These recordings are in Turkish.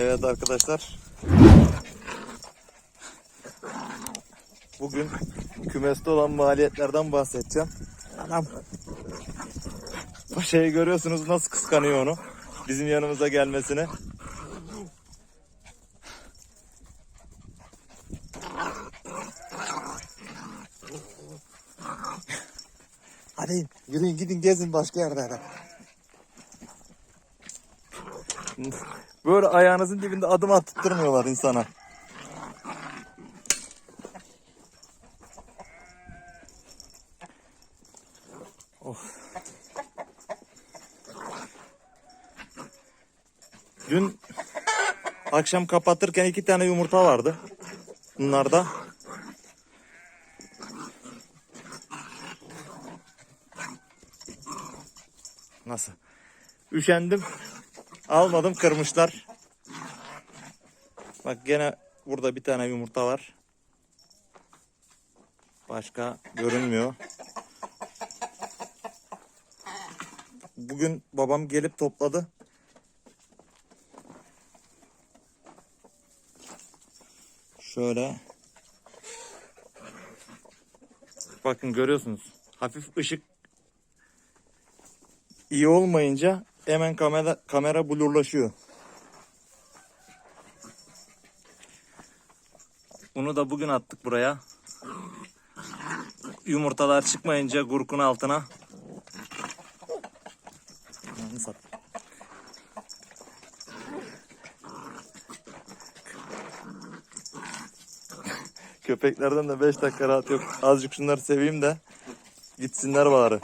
Evet arkadaşlar. Bugün kümeste olan maliyetlerden bahsedeceğim. Anam. Paşayı görüyorsunuz nasıl kıskanıyor onu. Bizim yanımıza gelmesini. Hadi yürüyün gidin gezin başka yerlere. Böyle ayağınızın dibinde adım attırmıyorlar insana. Of. Dün akşam kapatırken iki tane yumurta vardı. Bunlarda. Nasıl? Üşendim. Almadım kırmışlar. Bak gene burada bir tane yumurta var. Başka görünmüyor. Bugün babam gelip topladı. Şöyle. Bakın görüyorsunuz. Hafif ışık iyi olmayınca hemen kamera kamera blurlaşıyor. Bunu da bugün attık buraya. Yumurtalar çıkmayınca gurkun altına. Köpeklerden de 5 dakika rahat yok. Azıcık şunları seveyim de gitsinler bari.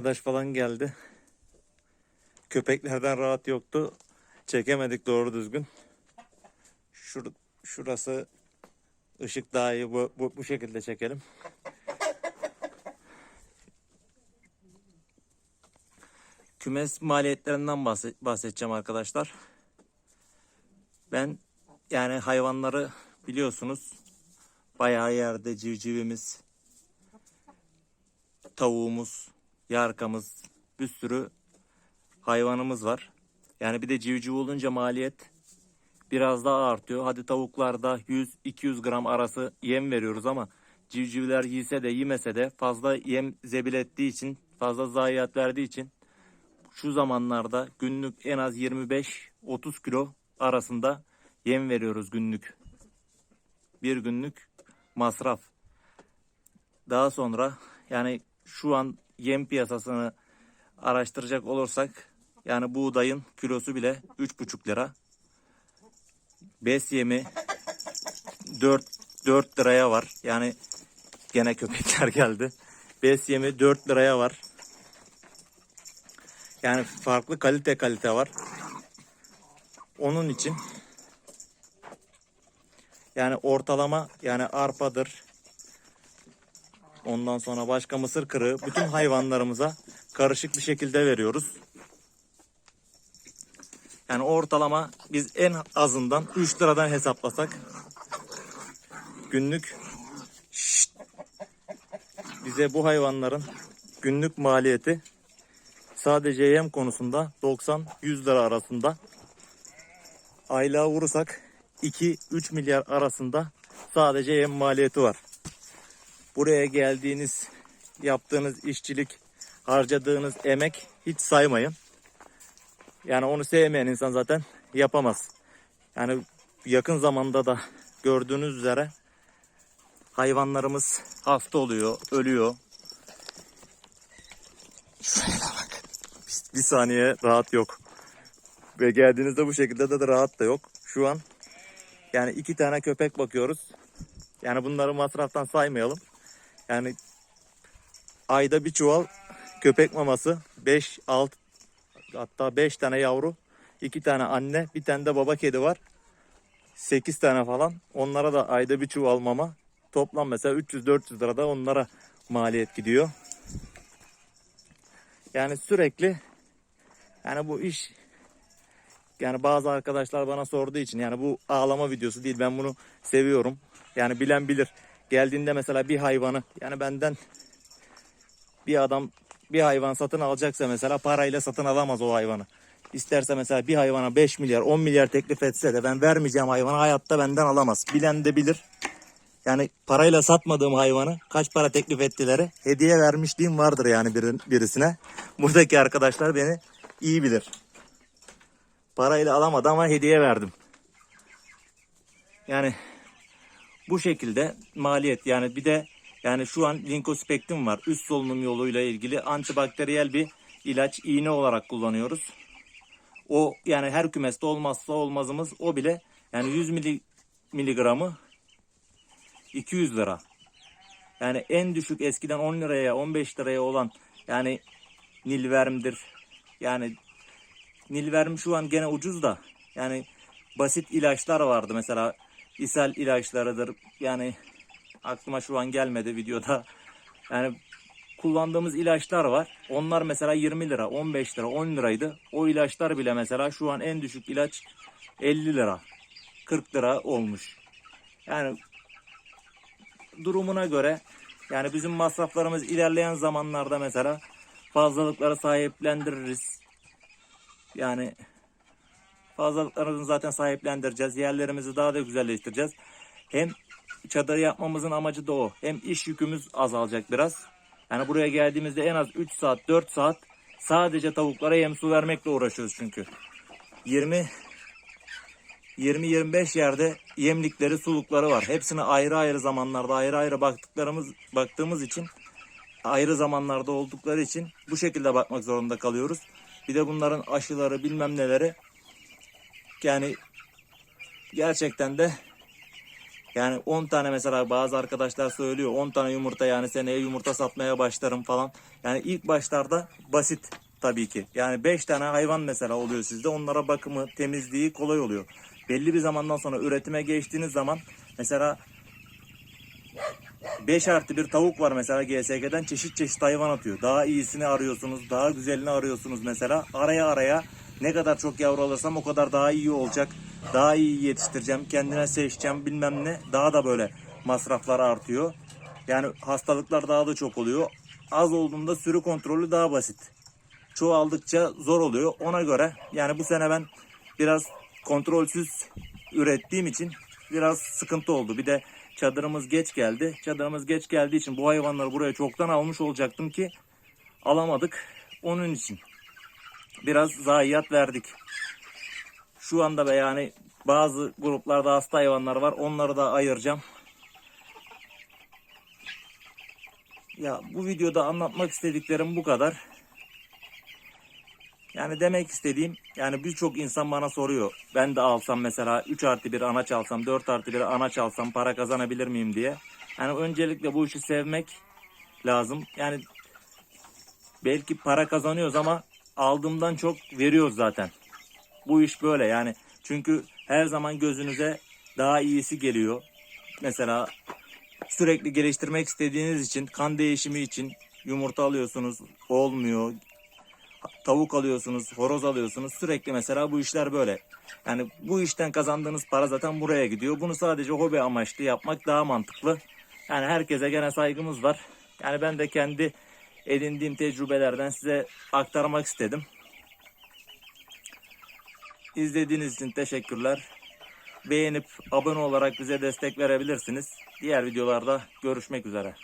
Arkadaş falan geldi. Köpeklerden rahat yoktu. Çekemedik doğru düzgün. Şur, şurası ışık daha iyi. Bu, bu, bu şekilde çekelim. Kümes maliyetlerinden bahse- bahsedeceğim arkadaşlar. Ben yani hayvanları biliyorsunuz bayağı yerde civcivimiz, tavuğumuz, yarkamız, bir sürü hayvanımız var. Yani bir de civciv olunca maliyet biraz daha artıyor. Hadi tavuklarda 100-200 gram arası yem veriyoruz ama civcivler yiyse de yemese de fazla yem zebil ettiği için, fazla zayiat verdiği için şu zamanlarda günlük en az 25-30 kilo arasında yem veriyoruz günlük. Bir günlük masraf. Daha sonra yani şu an yem piyasasını araştıracak olursak yani buğdayın kilosu bile 3,5 lira. Bes yemi 4 4 liraya var. Yani gene köpekler geldi. Bes yemi 4 liraya var. Yani farklı kalite kalite var. Onun için yani ortalama yani arpadır. Ondan sonra başka mısır kırığı bütün hayvanlarımıza karışık bir şekilde veriyoruz. Yani ortalama biz en azından 3 liradan hesaplasak günlük Şşt! bize bu hayvanların günlük maliyeti sadece yem konusunda 90-100 lira arasında. Aylığa vurursak 2-3 milyar arasında sadece yem maliyeti var. Buraya geldiğiniz, yaptığınız işçilik, harcadığınız emek hiç saymayın. Yani onu sevmeyen insan zaten yapamaz. Yani yakın zamanda da gördüğünüz üzere hayvanlarımız hasta oluyor, ölüyor. Şuraya bak. Bir, saniye rahat yok. Ve geldiğinizde bu şekilde de, de rahat da yok. Şu an yani iki tane köpek bakıyoruz. Yani bunları masraftan saymayalım. Yani ayda bir çuval köpek maması 5 6 hatta 5 tane yavru, 2 tane anne, bir tane de baba kedi var. 8 tane falan. Onlara da ayda bir çuval mama. Toplam mesela 300-400 lira da onlara maliyet gidiyor. Yani sürekli yani bu iş yani bazı arkadaşlar bana sorduğu için yani bu ağlama videosu değil ben bunu seviyorum. Yani bilen bilir. Geldiğinde mesela bir hayvanı yani benden bir adam bir hayvan satın alacaksa mesela parayla satın alamaz o hayvanı. İsterse mesela bir hayvana 5 milyar 10 milyar teklif etse de ben vermeyeceğim hayvanı hayatta benden alamaz. Bilen de bilir. Yani parayla satmadığım hayvanı kaç para teklif ettileri hediye vermişliğim vardır yani birin- birisine. Buradaki arkadaşlar beni iyi bilir. Parayla alamadı ama hediye verdim. Yani bu şekilde maliyet yani bir de yani şu an linkospektin var. Üst solunum yoluyla ilgili antibakteriyel bir ilaç iğne olarak kullanıyoruz. O yani her kümeste olmazsa olmazımız o bile yani 100 mili, miligramı 200 lira. Yani en düşük eskiden 10 liraya 15 liraya olan yani nilvermdir. Yani nilverm şu an gene ucuz da yani basit ilaçlar vardı mesela ishal ilaçlarıdır. Yani aklıma şu an gelmedi videoda. Yani kullandığımız ilaçlar var. Onlar mesela 20 lira, 15 lira, 10 liraydı. O ilaçlar bile mesela şu an en düşük ilaç 50 lira, 40 lira olmuş. Yani durumuna göre yani bizim masraflarımız ilerleyen zamanlarda mesela fazlalıkları sahiplendiririz. Yani fazlalıklarımızı zaten sahiplendireceğiz. Yerlerimizi daha da güzelleştireceğiz. Hem çadır yapmamızın amacı da o. Hem iş yükümüz azalacak biraz. Yani buraya geldiğimizde en az 3 saat 4 saat sadece tavuklara yem su vermekle uğraşıyoruz çünkü. 20 20-25 yerde yemlikleri, sulukları var. Hepsine ayrı ayrı zamanlarda ayrı ayrı baktıklarımız baktığımız için ayrı zamanlarda oldukları için bu şekilde bakmak zorunda kalıyoruz. Bir de bunların aşıları bilmem neleri yani gerçekten de yani 10 tane mesela bazı arkadaşlar söylüyor 10 tane yumurta yani seneye yumurta satmaya başlarım falan. Yani ilk başlarda basit tabii ki. Yani 5 tane hayvan mesela oluyor sizde. Onlara bakımı, temizliği kolay oluyor. Belli bir zamandan sonra üretime geçtiğiniz zaman mesela 5 artı bir tavuk var mesela GSG'den çeşit çeşit hayvan atıyor. Daha iyisini arıyorsunuz, daha güzelini arıyorsunuz mesela. Araya araya ne kadar çok yavru alırsam o kadar daha iyi olacak. Daha iyi yetiştireceğim, kendine seçeceğim bilmem ne. Daha da böyle masraflar artıyor. Yani hastalıklar daha da çok oluyor. Az olduğunda sürü kontrolü daha basit. Çoğaldıkça zor oluyor. Ona göre yani bu sene ben biraz kontrolsüz ürettiğim için biraz sıkıntı oldu. Bir de çadırımız geç geldi. Çadırımız geç geldiği için bu hayvanları buraya çoktan almış olacaktım ki alamadık. Onun için biraz zayiat verdik. Şu anda da yani bazı gruplarda hasta hayvanlar var. Onları da ayıracağım. Ya bu videoda anlatmak istediklerim bu kadar. Yani demek istediğim yani birçok insan bana soruyor. Ben de alsam mesela 3 artı 1 anaç alsam 4 artı 1 anaç alsam para kazanabilir miyim diye. Yani öncelikle bu işi sevmek lazım. Yani belki para kazanıyoruz ama aldığımdan çok veriyoruz zaten. Bu iş böyle yani. Çünkü her zaman gözünüze daha iyisi geliyor. Mesela sürekli geliştirmek istediğiniz için kan değişimi için yumurta alıyorsunuz olmuyor tavuk alıyorsunuz, horoz alıyorsunuz. Sürekli mesela bu işler böyle. Yani bu işten kazandığınız para zaten buraya gidiyor. Bunu sadece hobi amaçlı yapmak daha mantıklı. Yani herkese gene saygımız var. Yani ben de kendi edindiğim tecrübelerden size aktarmak istedim. İzlediğiniz için teşekkürler. Beğenip abone olarak bize destek verebilirsiniz. Diğer videolarda görüşmek üzere.